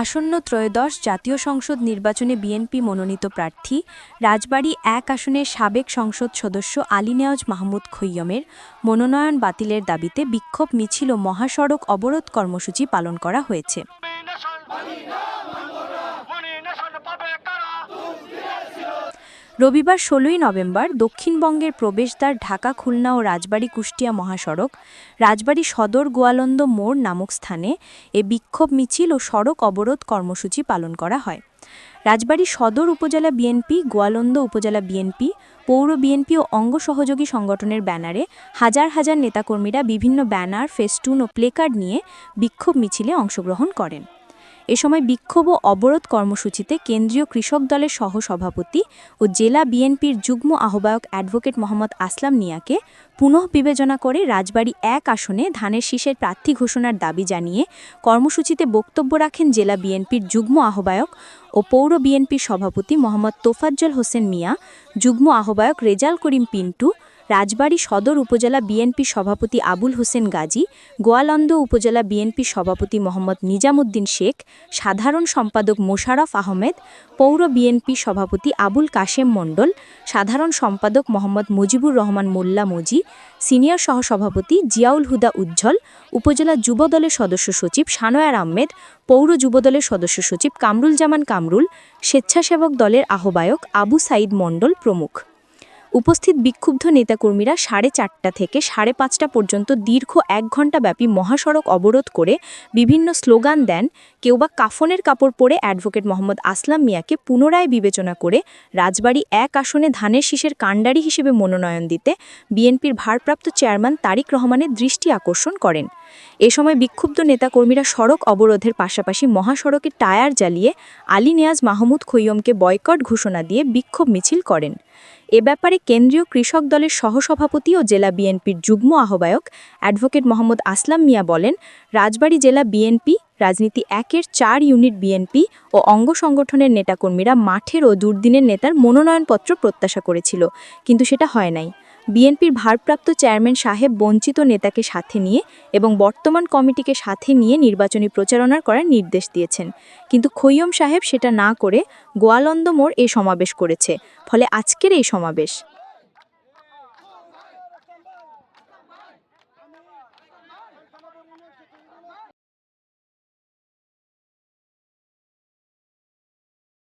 আসন্ন ত্রয়োদশ জাতীয় সংসদ নির্বাচনে বিএনপি মনোনীত প্রার্থী রাজবাড়ী এক আসনের সাবেক সংসদ সদস্য আলী নেওয়াজ মাহমুদ খৈয়মের মনোনয়ন বাতিলের দাবিতে বিক্ষোভ মিছিল ও মহাসড়ক অবরোধ কর্মসূচি পালন করা হয়েছে। রবিবার ষোলোই নভেম্বর দক্ষিণবঙ্গের প্রবেশদ্বার ঢাকা, খুলনা ও রাজবাড়ী কুষ্টিয়া মহাসড়ক, রাজবাড়ী সদর গোয়ালন্দ মোড় নামক স্থানে এ বিক্ষোভ মিছিল ও সড়ক অবরোধ কর্মসূচি পালন করা হয়। রাজবাড়ী সদর উপজেলা বিএনপি, গোয়ালন্দ উপজেলা বিএনপি, পৌর বিএনপি ও অঙ্গ সহযোগী সংগঠনের ব্যানারে হাজার হাজার নেতাকর্মীরা বিভিন্ন ব্যানার, ফেস্টুন ও প্লেকার্ড নিয়ে বিক্ষোভ মিছিলে অংশগ্রহণ করেন। এ সময় বিক্ষোভ ও অবরোধ কর্মসূচিতে কেন্দ্রীয় কৃষক দলের সহসভাপতি ও জেলা বিএনপির যুগ্ম আহ্বায়ক অ্যাডভোকেট মোহাম্মদ আসলাম মিয়াকে পুনঃ বিবেচনা করে রাজবাড়ী এক আসনে ধানের শীষের প্রার্থী ঘোষণার দাবি জানিয়ে কর্মসূচিতে বক্তব্য রাখেন জেলা বিএনপির যুগ্ম আহ্বায়ক ও পৌর বিএনপির সভাপতি মোহাম্মদ তোফাজ্জল হোসেন মিয়া, যুগ্ম আহ্বায়ক রেজাল করিম পিন্টু রাজবাড়ী সদর উপজেলা বিএনপি সভাপতি আবুল হোসেন গাজী, গোয়ালন্দ উপজেলা বিএনপি সভাপতি মোহাম্মদ নিজামুদ্দিন শেখ, সাধারণ সম্পাদক মোশারফ আহমেদ, পৌর বিএনপি সভাপতি আবুল কাশেম মণ্ডল, সাধারণ সম্পাদক মোহাম্মদ মুজিবুর রহমান মোল্লা মজি, সিনিয়র সহসভাপতি জিয়াউল হুদা উজ্জ্বল, উপজেলা যুবদলের সদস্য সচিব সানোয়ার আহমেদ, পৌর যুবদলের সদস্য সচিব কামরুল জামান কামরুল, স্বেচ্ছাসেবক দলের আহ্বায়ক আবু সাইদ মণ্ডল প্রমুখ। উপস্থিত বিক্ষুব্ধ নেতাকর্মীরা সাড়ে চারটা থেকে সাড়ে পাঁচটা পর্যন্ত দীর্ঘ এক ঘণ্টাব্যাপী মহাসড়ক অবরোধ করে বিভিন্ন স্লোগান দেন কেউ বা কাফনের কাপড় পরে অ্যাডভোকেট মোহাম্মদ আসলাম মিয়াকে পুনরায় বিবেচনা করে রাজবাড়ী এক আসনে ধানের শীষের কাণ্ডারি হিসেবে মনোনয়ন দিতে বিএনপির ভারপ্রাপ্ত চেয়ারম্যান তারিক রহমানের দৃষ্টি আকর্ষণ করেন। এ সময় বিক্ষুব্ধ নেতাকর্মীরা সড়ক অবরোধের পাশাপাশি মহাসড়কে টায়ার জ্বালিয়ে আলী নেয়াজ মাহমুদ খৈয়মকে বয়কট ঘোষণা দিয়ে বিক্ষোভ মিছিল করেন। এ ব্যাপারে কেন্দ্রীয় কৃষক দলের সহসভাপতি ও জেলা বিএনপির যুগ্ম আহ্বায়ক অ্যাডভোকেট মোহাম্মদ আসলাম মিয়া বলেন, রাজবাড়ী জেলা বিএনপি, রাজনীতি একের চার ইউনিট বিএনপি ও অঙ্গ সংগঠনের নেতাকর্মীরা মাঠের ও দুর্দিনের নেতার মনোনয়নপত্র প্রত্যাশা করেছিল, কিন্তু সেটা হয় নাই। বিএনপির ভারপ্রাপ্ত চেয়ারম্যান সাহেব বঞ্চিত নেতাকে সাথে নিয়ে এবং বর্তমান কমিটিকে সাথে নিয়ে নির্বাচনী প্রচারণার করার নির্দেশ দিয়েছেন। কিন্তু খৈয়ম সাহেব সেটা না করে গোয়ালন্দ মোড় এই সমাবেশ করেছে। ফলে আজকের এই সমাবেশ